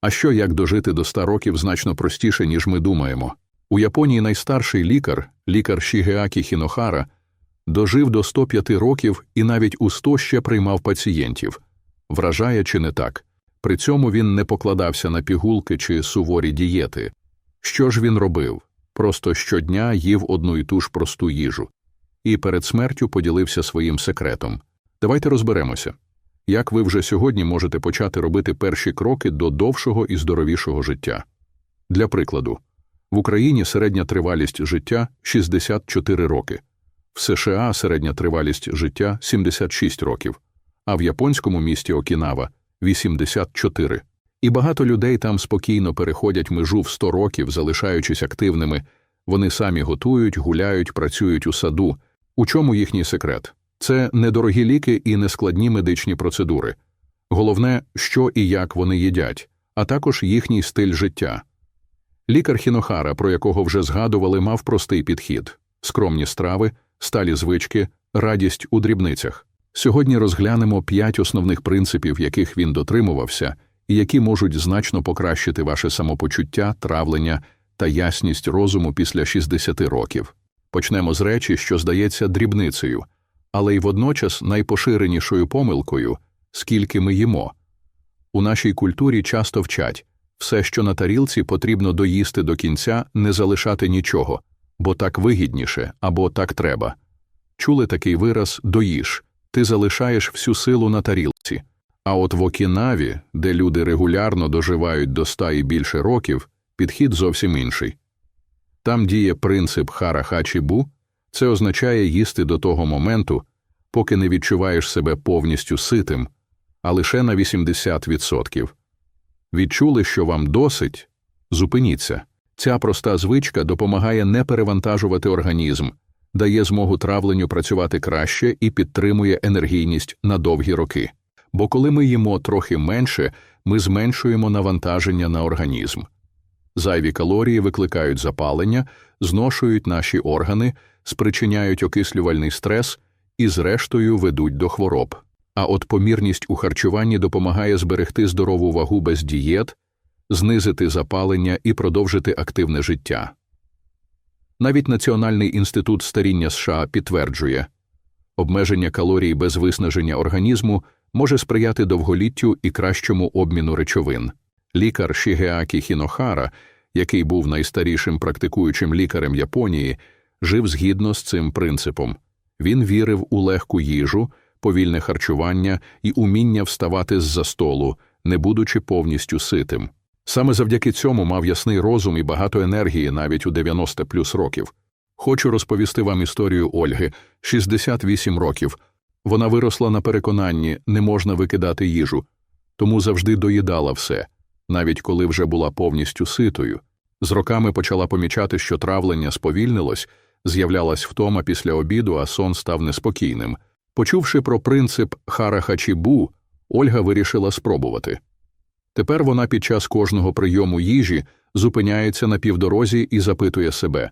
А що як дожити до 100 років значно простіше, ніж ми думаємо? У Японії найстарший лікар, лікар Шігеакі Хінохара, дожив до 105 років і навіть у 100 ще приймав пацієнтів. Вражає чи не так? При цьому він не покладався на пігулки чи суворі дієти. Що ж він робив? Просто щодня їв одну і ту ж просту їжу. І перед смертю поділився своїм секретом. Давайте розберемося. Як ви вже сьогодні можете почати робити перші кроки до довшого і здоровішого життя? Для прикладу, в Україні середня тривалість життя 64 роки, в США середня тривалість життя 76 років, а в японському місті Окінава 84. І багато людей там спокійно переходять межу в 100 років, залишаючись активними. Вони самі готують, гуляють, працюють у саду. У чому їхній секрет? Це недорогі ліки і нескладні медичні процедури. Головне, що і як вони їдять, а також їхній стиль життя. Лікар Хінохара, про якого вже згадували, мав простий підхід скромні страви, сталі звички, радість у дрібницях. Сьогодні розглянемо п'ять основних принципів, яких він дотримувався, і які можуть значно покращити ваше самопочуття, травлення та ясність розуму після 60 років. Почнемо з речі, що здається дрібницею, але й водночас найпоширенішою помилкою, скільки ми їмо. У нашій культурі часто вчать все, що на тарілці, потрібно доїсти до кінця, не залишати нічого, бо так вигідніше або так треба. Чули такий вираз доїж, ти залишаєш всю силу на тарілці. А от в Окінаві, де люди регулярно доживають до ста і більше років, підхід зовсім інший. Там діє принцип хара хачі бу, це означає їсти до того моменту, поки не відчуваєш себе повністю ситим, а лише на 80%. Відчули, що вам досить, зупиніться. Ця проста звичка допомагає не перевантажувати організм, дає змогу травленню працювати краще і підтримує енергійність на довгі роки. Бо коли ми їмо трохи менше, ми зменшуємо навантаження на організм. Зайві калорії викликають запалення, зношують наші органи, спричиняють окислювальний стрес і, зрештою, ведуть до хвороб. А от помірність у харчуванні допомагає зберегти здорову вагу без дієт, знизити запалення і продовжити активне життя. Навіть Національний інститут старіння США підтверджує, обмеження калорій без виснаження організму може сприяти довголіттю і кращому обміну речовин. Лікар Шігеакі Хінохара, який був найстарішим практикуючим лікарем Японії, жив згідно з цим принципом. Він вірив у легку їжу, повільне харчування і уміння вставати з-за столу, не будучи повністю ситим. Саме завдяки цьому мав ясний розум і багато енергії навіть у 90 плюс років. Хочу розповісти вам історію Ольги 68 років. Вона виросла на переконанні, не можна викидати їжу, тому завжди доїдала все, навіть коли вже була повністю ситою. З роками почала помічати, що травлення сповільнилось, з'являлась втома після обіду, а сон став неспокійним. Почувши про принцип харахачібу, Ольга вирішила спробувати. Тепер вона під час кожного прийому їжі зупиняється на півдорозі і запитує себе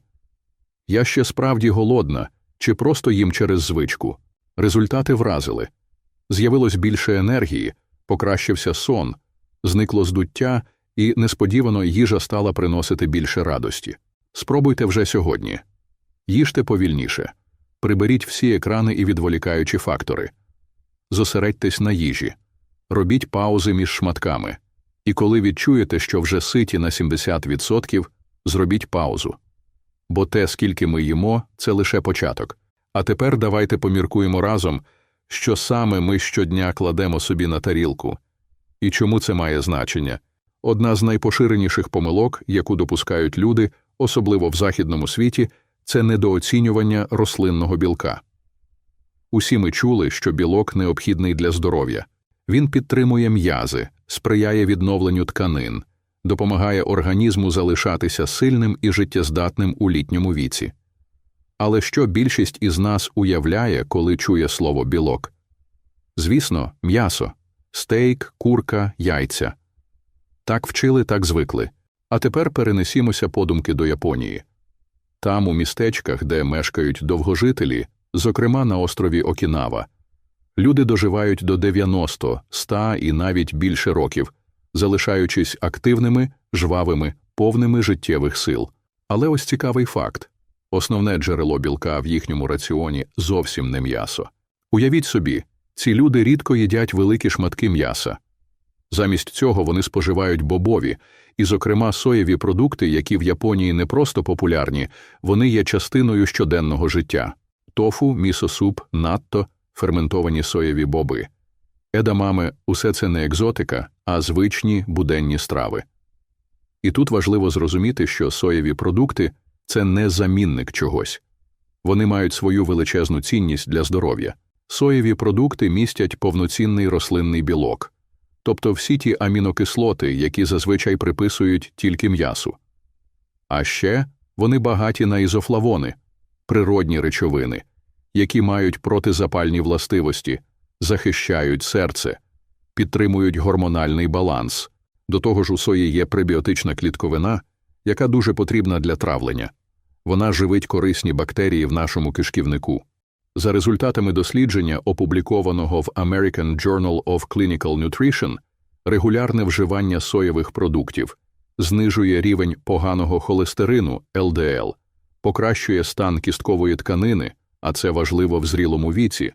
Я ще справді голодна, чи просто їм через звичку. Результати вразили. З'явилось більше енергії, покращився сон, зникло здуття, і несподівано їжа стала приносити більше радості. Спробуйте вже сьогодні. Їжте повільніше, приберіть всі екрани і відволікаючі фактори, зосередьтесь на їжі, робіть паузи між шматками. І коли відчуєте, що вже ситі на 70%, зробіть паузу. Бо те, скільки ми їмо, це лише початок. А тепер давайте поміркуємо разом, що саме ми щодня кладемо собі на тарілку. І чому це має значення? Одна з найпоширеніших помилок, яку допускають люди, особливо в західному світі, це недооцінювання рослинного білка. Усі ми чули, що білок необхідний для здоров'я. Він підтримує м'язи, сприяє відновленню тканин, допомагає організму залишатися сильним і життєздатним у літньому віці. Але що більшість із нас уявляє, коли чує слово білок? Звісно, м'ясо, стейк, курка, яйця. Так вчили, так звикли. А тепер перенесімося подумки до Японії. Там, у містечках, де мешкають довгожителі, зокрема на острові Окінава, люди доживають до 90, 100 і навіть більше років, залишаючись активними, жвавими, повними життєвих сил. Але ось цікавий факт основне джерело білка в їхньому раціоні зовсім не м'ясо. Уявіть собі, ці люди рідко їдять великі шматки м'яса. Замість цього вони споживають бобові, і, зокрема, соєві продукти, які в Японії не просто популярні, вони є частиною щоденного життя тофу, місосуп, натто, ферментовані соєві боби. Едамами усе це не екзотика, а звичні буденні страви. І тут важливо зрозуміти, що соєві продукти це не замінник чогось. Вони мають свою величезну цінність для здоров'я. Соєві продукти містять повноцінний рослинний білок, тобто всі ті амінокислоти, які зазвичай приписують тільки м'ясу. А ще вони багаті на ізофлавони, природні речовини, які мають протизапальні властивості, захищають серце, підтримують гормональний баланс. До того ж у сої є пребіотична клітковина, яка дуже потрібна для травлення. Вона живить корисні бактерії в нашому кишківнику. За результатами дослідження, опублікованого в American Journal of Clinical Nutrition, регулярне вживання соєвих продуктів знижує рівень поганого холестерину ЛДЛ, покращує стан кісткової тканини, а це важливо в зрілому віці,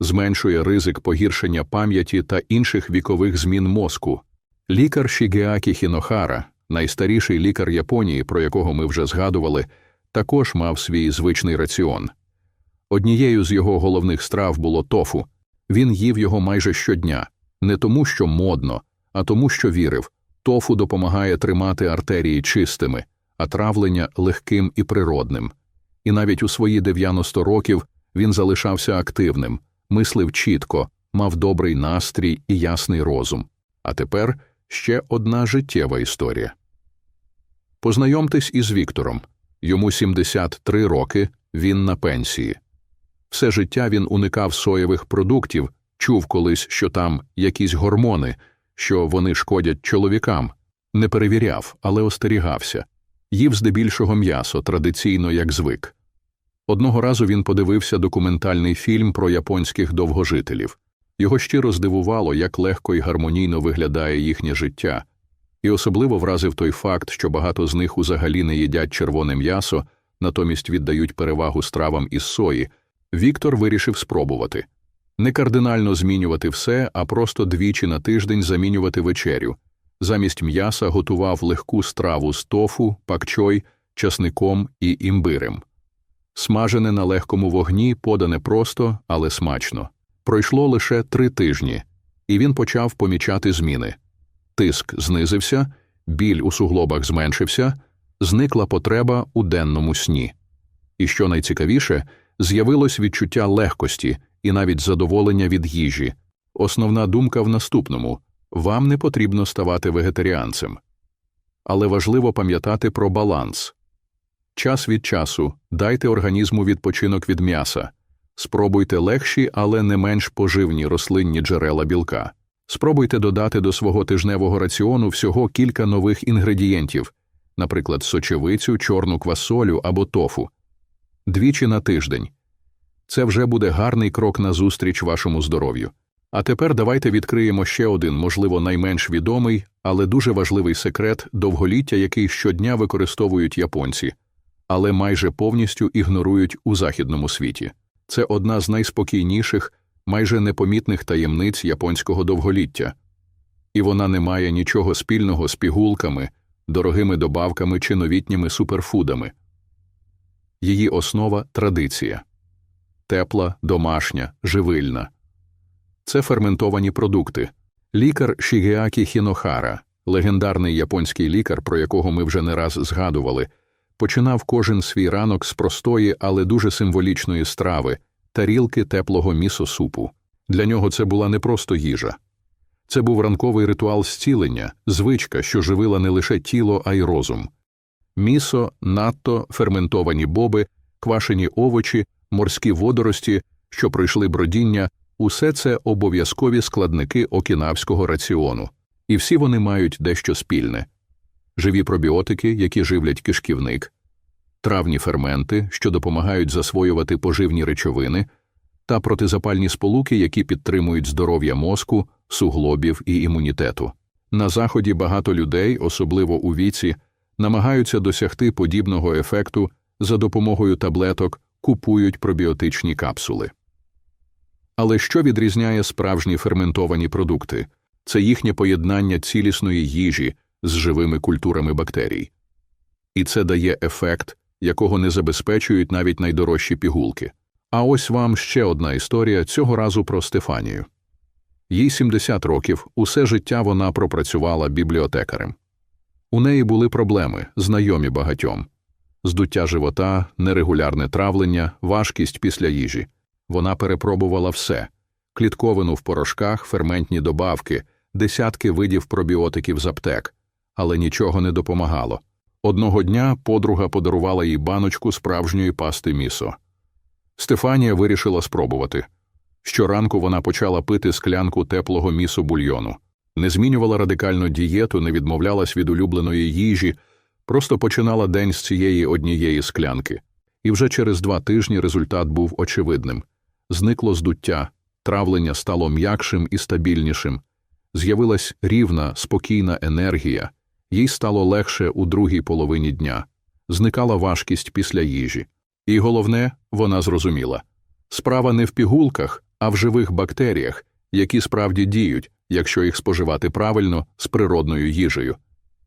зменшує ризик погіршення пам'яті та інших вікових змін мозку. Лікар Шігеакі Хінохара, найстаріший лікар Японії, про якого ми вже згадували, також мав свій звичний раціон. Однією з його головних страв було тофу. Він їв його майже щодня, не тому, що модно, а тому, що вірив. Тофу допомагає тримати артерії чистими, а травлення легким і природним. І навіть у свої 90 років він залишався активним, мислив чітко, мав добрий настрій і ясний розум. А тепер ще одна життєва історія. Познайомтесь із Віктором. Йому 73 роки, він на пенсії. Все життя він уникав соєвих продуктів, чув колись, що там якісь гормони, що вони шкодять чоловікам, не перевіряв, але остерігався, їв здебільшого м'ясо, традиційно як звик. Одного разу він подивився документальний фільм про японських довгожителів. Його щиро здивувало, як легко і гармонійно виглядає їхнє життя, і особливо вразив той факт, що багато з них узагалі не їдять червоне м'ясо, натомість віддають перевагу стравам із сої. Віктор вирішив спробувати не кардинально змінювати все, а просто двічі на тиждень замінювати вечерю. Замість м'яса готував легку страву з тофу, пакчой, часником і імбирем. Смажене на легкому вогні, подане просто, але смачно. Пройшло лише три тижні, і він почав помічати зміни. Тиск знизився, біль у суглобах зменшився, зникла потреба у денному сні. І що найцікавіше, з'явилось відчуття легкості і навіть задоволення від їжі. Основна думка в наступному вам не потрібно ставати вегетаріанцем. Але важливо пам'ятати про баланс. Час від часу дайте організму відпочинок від м'яса, спробуйте легші, але не менш поживні рослинні джерела білка. Спробуйте додати до свого тижневого раціону всього кілька нових інгредієнтів, наприклад, сочевицю, чорну квасолю або тофу. Двічі на тиждень. Це вже буде гарний крок назустріч вашому здоров'ю. А тепер давайте відкриємо ще один, можливо, найменш відомий, але дуже важливий секрет довголіття, який щодня використовують японці, але майже повністю ігнорують у західному світі. Це одна з найспокійніших, майже непомітних таємниць японського довголіття, і вона не має нічого спільного з пігулками, дорогими добавками чи новітніми суперфудами. Її основа традиція тепла, домашня, живильна. Це ферментовані продукти. Лікар Шігеакі Хінохара, легендарний японський лікар, про якого ми вже не раз згадували, починав кожен свій ранок з простої, але дуже символічної страви тарілки теплого місосупу. Для нього це була не просто їжа. Це був ранковий ритуал зцілення, звичка, що живила не лише тіло, а й розум. Місо, натто, ферментовані боби, квашені овочі, морські водорості, що пройшли бродіння, усе це обов'язкові складники окінавського раціону, і всі вони мають дещо спільне живі пробіотики, які живлять кишківник, травні ферменти, що допомагають засвоювати поживні речовини, та протизапальні сполуки, які підтримують здоров'я мозку, суглобів і імунітету. На заході багато людей, особливо у віці, намагаються досягти подібного ефекту за допомогою таблеток, купують пробіотичні капсули. Але що відрізняє справжні ферментовані продукти? Це їхнє поєднання цілісної їжі з живими культурами бактерій. І це дає ефект, якого не забезпечують навіть найдорожчі пігулки. А ось вам ще одна історія цього разу про Стефанію. Їй 70 років, усе життя вона пропрацювала бібліотекарем. У неї були проблеми, знайомі багатьом здуття живота, нерегулярне травлення, важкість після їжі. Вона перепробувала все клітковину в порошках, ферментні добавки, десятки видів пробіотиків з аптек, але нічого не допомагало. Одного дня подруга подарувала їй баночку справжньої пасти місо. Стефанія вирішила спробувати. Щоранку вона почала пити склянку теплого місо бульйону, не змінювала радикальну дієту, не відмовлялась від улюбленої їжі, просто починала день з цієї однієї склянки. І вже через два тижні результат був очевидним. Зникло здуття, травлення стало м'якшим і стабільнішим, з'явилась рівна, спокійна енергія, їй стало легше у другій половині дня, зникала важкість після їжі. І головне, вона зрозуміла. Справа не в пігулках, а в живих бактеріях, які справді діють, якщо їх споживати правильно з природною їжею.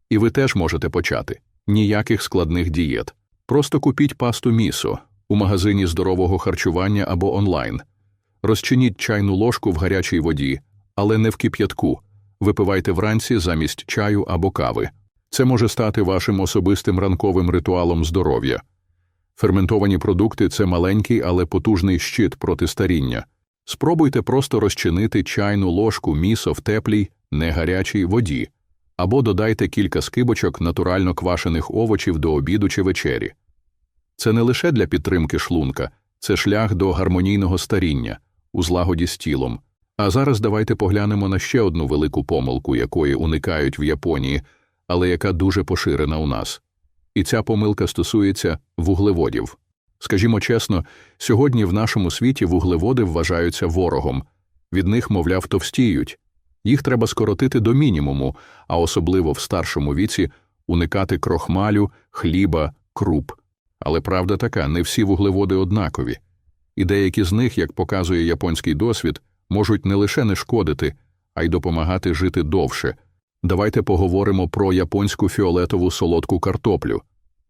І ви теж можете почати ніяких складних дієт. Просто купіть пасту місо у магазині здорового харчування або онлайн. Розчиніть чайну ложку в гарячій воді, але не в кип'ятку. Випивайте вранці замість чаю або кави. Це може стати вашим особистим ранковим ритуалом здоров'я. Ферментовані продукти це маленький, але потужний щит проти старіння. Спробуйте просто розчинити чайну ложку місо в теплій, не гарячій воді, або додайте кілька скибочок натурально квашених овочів до обіду чи вечері. Це не лише для підтримки шлунка, це шлях до гармонійного старіння, у злагоді з тілом. А зараз давайте поглянемо на ще одну велику помилку, якої уникають в Японії, але яка дуже поширена у нас. І ця помилка стосується вуглеводів. Скажімо чесно, сьогодні в нашому світі вуглеводи вважаються ворогом, від них, мовляв, товстіють. Їх треба скоротити до мінімуму, а особливо в старшому віці уникати крохмалю, хліба, круп. Але правда така, не всі вуглеводи однакові, і деякі з них, як показує японський досвід, можуть не лише не шкодити, а й допомагати жити довше. Давайте поговоримо про японську фіолетову солодку картоплю.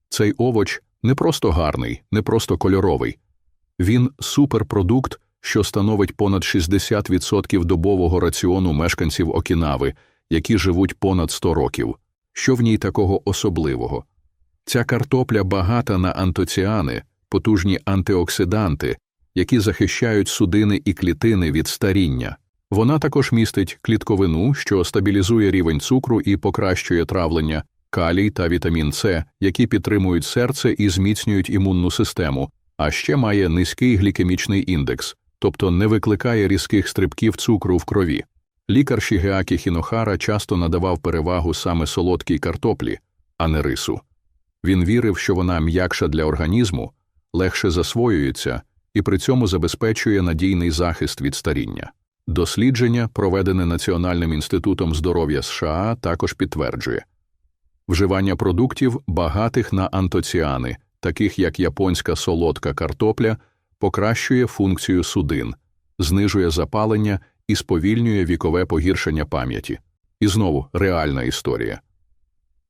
Цей овоч не просто гарний, не просто кольоровий. Він суперпродукт, що становить понад 60% добового раціону мешканців Окінави, які живуть понад 100 років. Що в ній такого особливого? Ця картопля багата на антоціани, потужні антиоксиданти, які захищають судини і клітини від старіння. Вона також містить клітковину, що стабілізує рівень цукру і покращує травлення, калій та вітамін С, які підтримують серце і зміцнюють імунну систему, а ще має низький глікемічний індекс, тобто не викликає різких стрибків цукру в крові. Лікар Шігеакі Хінохара часто надавав перевагу саме солодкій картоплі, а не рису. Він вірив, що вона м'якша для організму, легше засвоюється і при цьому забезпечує надійний захист від старіння. Дослідження, проведене Національним інститутом здоров'я США, також підтверджує вживання продуктів, багатих на антоціани, таких як японська солодка картопля, покращує функцію судин, знижує запалення і сповільнює вікове погіршення пам'яті. І знову реальна історія.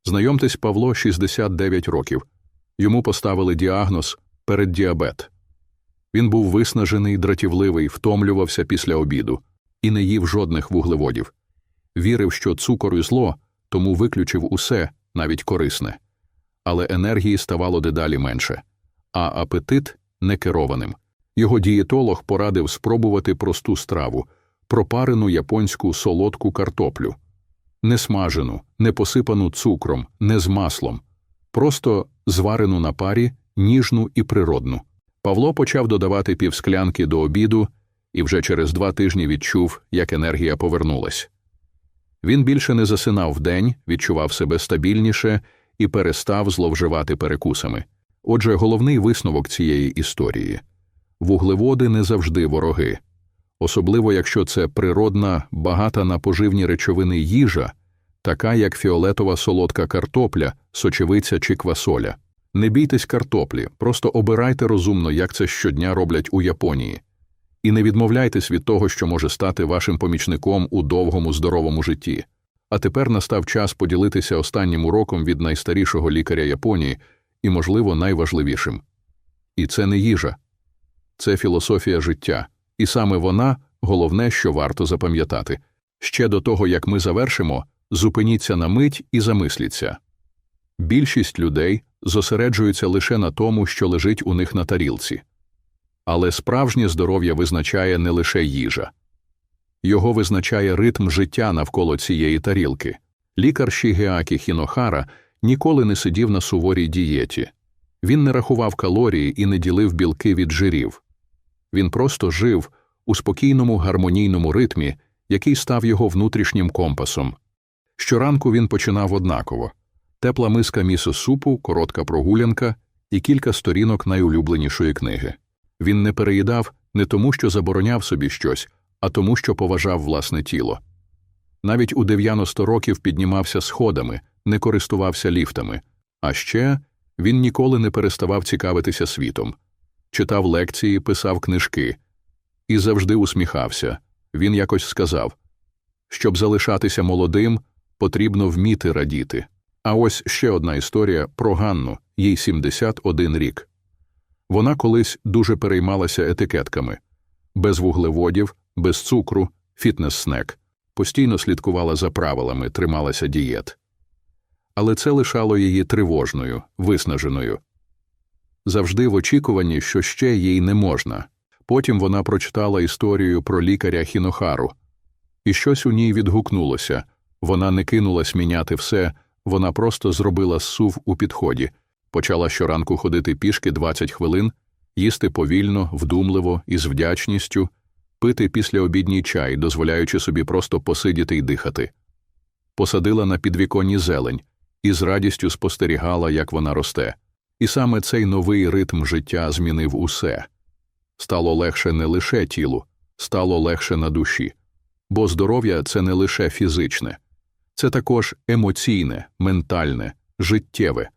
Знайомтесь Павло 69 років. Йому поставили діагноз переддіабет. Він був виснажений, дратівливий, втомлювався після обіду і не їв жодних вуглеводів. Вірив, що цукор і зло, тому виключив усе, навіть корисне. Але енергії ставало дедалі менше, а апетит некерованим. Його дієтолог порадив спробувати просту страву пропарену японську солодку картоплю, не смажену, не посипану цукром, не з маслом, просто зварену на парі, ніжну і природну. Павло почав додавати півсклянки до обіду і вже через два тижні відчув, як енергія повернулась. Він більше не засинав вдень, відчував себе стабільніше і перестав зловживати перекусами. Отже, головний висновок цієї історії вуглеводи не завжди вороги, особливо якщо це природна, багата на поживні речовини їжа, така як фіолетова солодка картопля, сочевиця чи квасоля. Не бійтесь картоплі, просто обирайте розумно, як це щодня роблять у Японії. І не відмовляйтесь від того, що може стати вашим помічником у довгому здоровому житті. А тепер настав час поділитися останнім уроком від найстарішого лікаря Японії і, можливо, найважливішим. І це не їжа, це філософія життя, і саме вона головне, що варто запам'ятати. Ще до того, як ми завершимо, зупиніться на мить і замисліться. Більшість людей зосереджуються лише на тому, що лежить у них на тарілці. Але справжнє здоров'я визначає не лише їжа. Його визначає ритм життя навколо цієї тарілки. Лікар Шігеакі Хінохара ніколи не сидів на суворій дієті. Він не рахував калорії і не ділив білки від жирів. Він просто жив у спокійному гармонійному ритмі, який став його внутрішнім компасом. Щоранку він починав однаково тепла миска місо супу, коротка прогулянка і кілька сторінок найулюбленішої книги. Він не переїдав не тому, що забороняв собі щось, а тому, що поважав власне тіло. Навіть у 90 років піднімався сходами, не користувався ліфтами, а ще він ніколи не переставав цікавитися світом, читав лекції, писав книжки і завжди усміхався. Він якось сказав щоб залишатися молодим, потрібно вміти радіти. А ось ще одна історія про Ганну, їй 71 рік. Вона колись дуже переймалася етикетками без вуглеводів, без цукру, фітнес-снек, постійно слідкувала за правилами, трималася дієт. Але це лишало її тривожною, виснаженою. Завжди в очікуванні, що ще їй не можна. Потім вона прочитала історію про лікаря Хінохару, і щось у ній відгукнулося вона не кинулась міняти все, вона просто зробила сув у підході, почала щоранку ходити пішки 20 хвилин, їсти повільно, вдумливо і з вдячністю, пити післяобідній чай, дозволяючи собі просто посидіти й дихати. Посадила на підвіконні зелень і з радістю спостерігала, як вона росте. І саме цей новий ритм життя змінив усе. Стало легше не лише тілу, стало легше на душі. Бо здоров'я це не лише фізичне, це також емоційне, ментальне, життєве,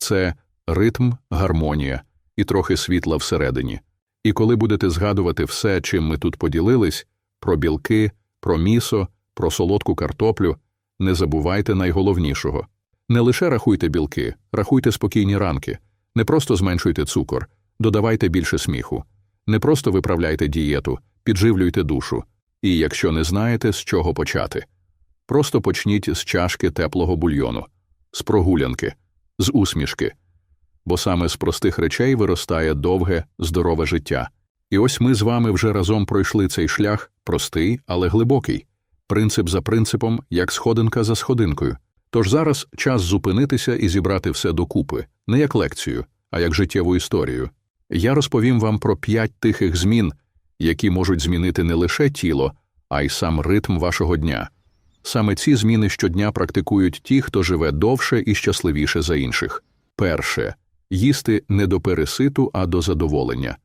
це ритм, гармонія і трохи світла всередині. І коли будете згадувати все, чим ми тут поділились про білки, про місо, про солодку картоплю, не забувайте найголовнішого. Не лише рахуйте білки, рахуйте спокійні ранки, не просто зменшуйте цукор, додавайте більше сміху, не просто виправляйте дієту, підживлюйте душу. І якщо не знаєте, з чого почати, просто почніть з чашки теплого бульйону, з прогулянки, з усмішки, бо саме з простих речей виростає довге, здорове життя. І ось ми з вами вже разом пройшли цей шлях, простий, але глибокий, принцип за принципом, як сходинка за сходинкою. Тож зараз час зупинитися і зібрати все докупи, не як лекцію, а як життєву історію. Я розповім вам про п'ять тихих змін, які можуть змінити не лише тіло, а й сам ритм вашого дня. Саме ці зміни щодня практикують ті, хто живе довше і щасливіше за інших. Перше їсти не до переситу, а до задоволення.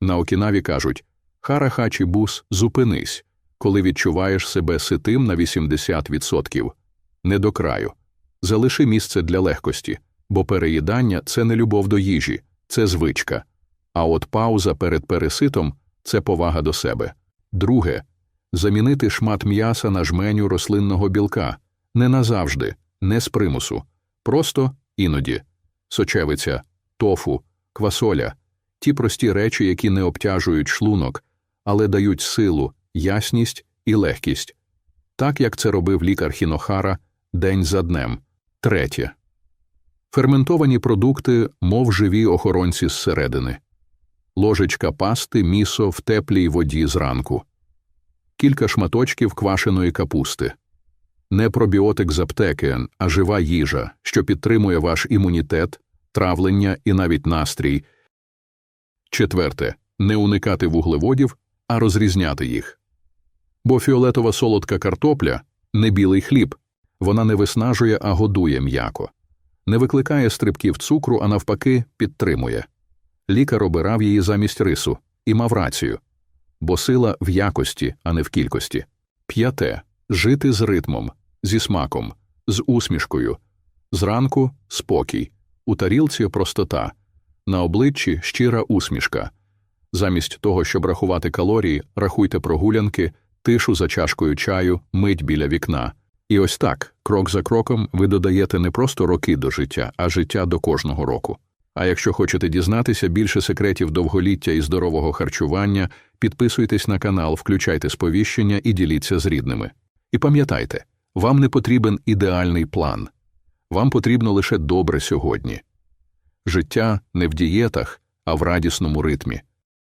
На Окінаві кажуть Харахачі бус, зупинись, коли відчуваєш себе ситим на 80%. Не до краю. Залиши місце для легкості, бо переїдання це не любов до їжі, це звичка. А от пауза перед переситом це повага до себе. Друге замінити шмат м'яса на жменю рослинного білка. Не назавжди, не з примусу, просто іноді. Сочевиця, тофу, квасоля, ті прості речі, які не обтяжують шлунок, але дають силу, ясність і легкість, так як це робив лікар Хінохара день за днем. Третє. Ферментовані продукти, мов живі охоронці зсередини, ложечка пасти місо в теплій воді зранку, кілька шматочків квашеної капусти, не пробіотик з аптеки, а жива їжа, що підтримує ваш імунітет, травлення і навіть настрій. Четверте не уникати вуглеводів, а розрізняти їх. Бо фіолетова солодка картопля не білий хліб, вона не виснажує, а годує м'яко, не викликає стрибків цукру, а навпаки, підтримує. Лікар обирав її замість рису і мав рацію, бо сила в якості, а не в кількості. П'яте жити з ритмом, зі смаком, з усмішкою. Зранку спокій, у тарілці простота, на обличчі щира усмішка. Замість того, щоб рахувати калорії, рахуйте прогулянки, тишу за чашкою чаю, мить біля вікна. І ось так, крок за кроком, ви додаєте не просто роки до життя, а життя до кожного року. А якщо хочете дізнатися більше секретів довголіття і здорового харчування, підписуйтесь на канал, включайте сповіщення і діліться з рідними. І пам'ятайте, вам не потрібен ідеальний план. Вам потрібно лише добре сьогодні. Життя не в дієтах, а в радісному ритмі.